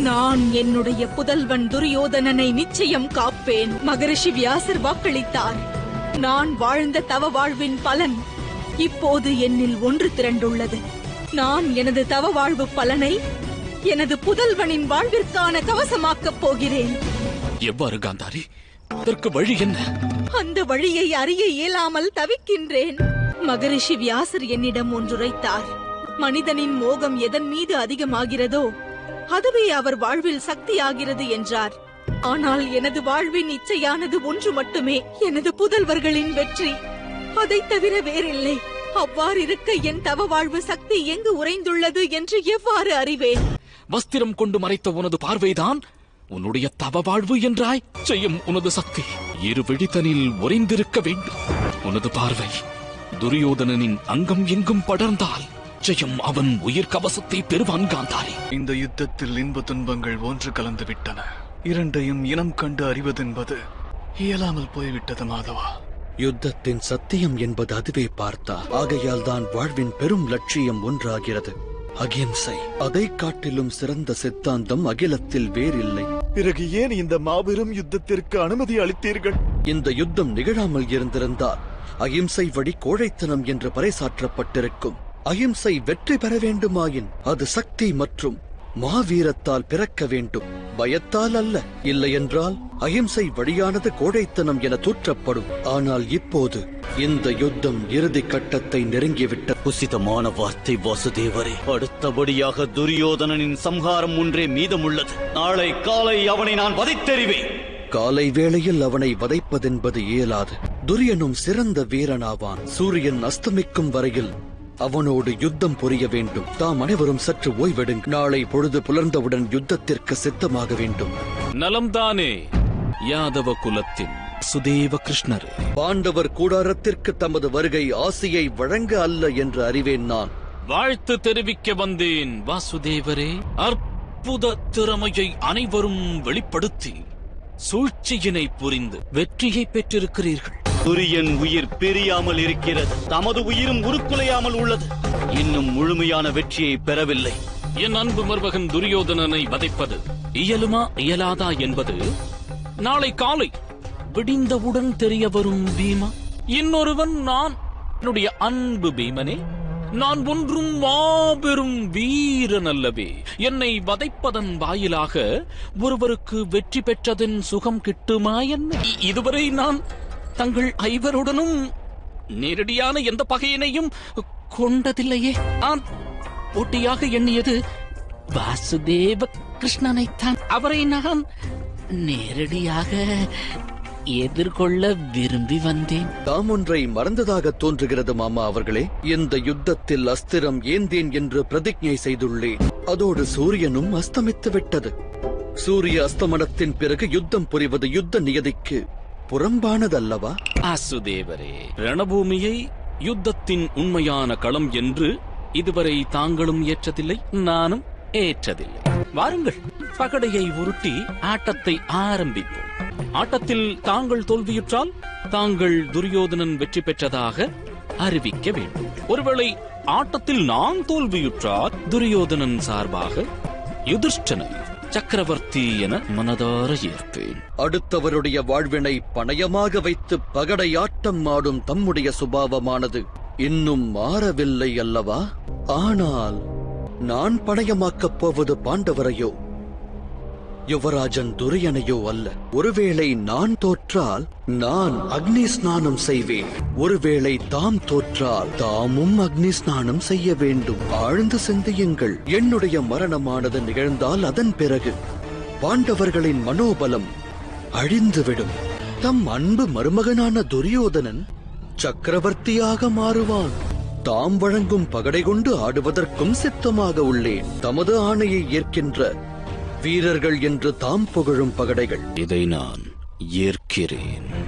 நான் என்னுடைய புதல்வன் துரியோதனனை நிச்சயம் காப்பேன். மகரிஷி வியாசர் வாக்களித்தார். நான் வாழ்ந்த தவ வாழ்வின் பலன் இப்போது என்னில் ஒன்று திரண்டுள்ளது. நான் எனது தவ வாழ்வு பலனை எனது புதல்வனின் வாழ்விற்கான கவசமாக்கப் போகிறேன். எவ்வாறு காந்தாரி? அதற்கு வழி என்ன? அந்த வழியை அறிய இயலாமல் தவிக்கின்றேன். மகரிஷி வியாசர் என்னிடம் ஒன்றுரைத்தார். மனிதனின் மோகம் எதன் மீது அதிகமாகிறதோ அதுவே அவர் வாழ்வில் சக்தியாகிறது என்றார். ஆனால் எனது வாழ்வின் இச்சையானது ஒன்று மட்டுமே எனது புதல்வர்களின் வெற்றி. அதைத் தவிர வேறில்லை. அவ்வாறு இருக்க என் தவ வாழ்வு சக்தி எங்கு உறைந்துள்ளது என்று எவ்வாறு அறிவேன்? வஸ்திரம் கொண்டு மறைத்த உனது பார்வைதான் உன்னுடைய தவ வாழ்வு என்றாய். செய்யும் உனது சக்தி இரு விழித்தனில் உறைந்திருக்க வேண்டும். உனது பார்வை துரியோதனனின் அங்கம் எங்கும் படர்ந்தால் ஜெயம் அவன் உயிர் கவசத்தை பெறுவான் காந்தாரி. இந்த யுத்தத்தில் இன்ப துன்பங்கள் ஒன்று கலந்து விட்டன இரண்டையும் இனம் கண்டு அறிவதென்பது இயலாமல் போய்விட்டது மாதவா. யுத்தத்தின் சத்தியம் என்பது அதுவே பார்த்தா ஆகையால் தான் வாழ்வின் பெரும் லட்சியம் ஒன்றாகிறது. அகிம்சை அதை காட்டிலும் சிறந்த சித்தாந்தம் அகிலத்தில் வேறில்லை. பிறகு ஏன் இந்த மாபெரும் யுத்தத்திற்கு அனுமதி அளித்தீர்கள்? இந்த யுத்தம் நிகழாமல் இருந்திருந்தால் அகிம்சை வழி கோழைத்தனம் என்று பறைசாற்றப்பட்டிருக்கும். அகிம்சை வெற்றி பெற வேண்டுமாயின் அது சக்தி மற்றும் மாவீரத்தால் பிறக்க வேண்டும். பயத்தால் அல்ல இல்லையென்றால் அகிம்சை வழியானது கோழைத்தனம் என தூற்றப்படும். ஆனால் இப்போது இந்த யுத்தம் இறுதி கட்டத்தை நெருங்கிவிட்ட உசிதமான வார்த்தை வாசுதேவரே. அடுத்தபடியாக துரியோதனனின் சம்ஹாரம் ஒன்றே மீதமுள்ளது. நாளை காலை அவனை நான் வதைத்தெறிவேன். காலை வேளையில் அவனை வதைப்பதென்பது இயலாது. துரியனும் சிறந்த வீரனாவான். சூரியன் அஸ்தமிக்கும் வரையில் அவனோடு யுத்தம் புரிய வேண்டும். தாம் அனைவரும் சற்று ஓய்வெடுங்க. நாளை பொழுது புலர்ந்தவுடன் யுத்தத்திற்கு சித்தமாக வேண்டும். நலம்தானே யாதவ குலத்தின் சுதேவ கிருஷ்ணர். பாண்டவர் கூடாரத்திற்கு தமது வருகை ஆசையை வழங்க அல்ல என்று அறிவேன் நான். வாழ்த்து தெரிவிக்க வந்தேன் வாசுதேவரே. அற்புத திறமையை அனைவரும் வெளிப்படுத்தி சூழ்ச்சியினை புரிந்து வெற்றியை பெற்றிருக்கிறீர்கள். துரியன் உயிர் பிரியாமல் இருக்கிறது. தமது உயிரும் உருக்குலையாமல் உள்ளது. இன்னும் முழுமையான வெற்றியை பெறவில்லை. என் அன்பு மருமகன் துரியோதனனை வதைப்பது இயலுமா இயலாதா என்பது நாளை காலை விடிந்தவுடன் தெரிய வரும் பீமா. இன்னொருவன் நான் என்னுடைய அன்பு பீமனே நான் ஒன்றும் மாபெரும் வீரன் அல்லவே. என்னை வதைப்பதன் வாயிலாக ஒருவருக்கு வெற்றி பெற்றதன் சுகம் கிட்டுமா என்ன? இதுவரை நான் தங்கள் ஐவருடனும் நேரடியான எந்த பகையினையும் கொண்டதில்லையே. நான் போட்டியாக எண்ணியது வாசுதேவ கிருஷ்ணனைத்தான். அவரை நான் நேரடியாக எதிர்கொள்ள விரும்பி வந்தேன். தாம் ஒன்றை மறந்ததாக தோன்றுகிறது மாமா அவர்களே. இந்த யுத்தத்தில் அஸ்திரம் ஏந்தேன் என்று பிரதிஜை செய்துள்ளேன் அதோடு சூரியனும் அஸ்தமித்து விட்டது சூரிய அஸ்தமனத்தின் பிறகு யுத்தம் புரிவது யுத்த நியதிக்கு புறம்பானதல்லவா? வாசுதேவரே ரணபூமியை யுத்தத்தின் உண்மையான களம் என்று இதுவரை தாங்களும் ஏற்றதில்லை நானும் ஏற்றதில்லை. வாருங்கள் பகடையை உருட்டி ஆட்டத்தை ஆரம்பிப்போம். ஆட்டத்தில் தாங்கள் தோல்வியுற்றால் தாங்கள் துரியோதனன் வெற்றி பெற்றதாக அறிவிக்க வேண்டும். ஒருவேளை ஆட்டத்தில் நான் தோல்வியுற்றால் துரியோதனன் சார்பாக யுதிஷ்டனை சக்கரவர்த்தி என மனதார ஏற்பேன். அடுத்தவருடைய வாழ்வினை பணயமாக வைத்து பகடையாட்டம் ஆடும் தம்முடைய சுபாவமானது இன்னும் மாறவில்லை அல்லவா? ஆனால் நான் பணயமாக்கப் போவது பாண்டவரையோ? யுவராஜன் துரியனையோ அல்ல. ஒருவேளை நான் தோற்றால் நான் அக்னி ஸ்நானம் செய்வேன். ஒருவேளை தாம் தோற்றால் தாமும் அக்னி ஸ்நானம் செய்ய வேண்டும். ஆழ்ந்து சிந்தியுங்கள். என்னுடைய மரணமானது நிகழ்ந்தால் அதன் பிறகு பாண்டவர்களின் மனோபலம் அழிந்துவிடும். தம் அன்பு மருமகனான துரியோதனன் சக்கரவர்த்தியாக மாறுவான். தாம் வழங்கும் பகடை கொண்டு ஆடுவதற்கும் சித்தமாக உள்ளேன். தமது ஆணையை ஏற்கின்ற வீரர்கள் என்று தாம் புகழும் பகடைகள். இதை நான் ஏற்கிறேன்.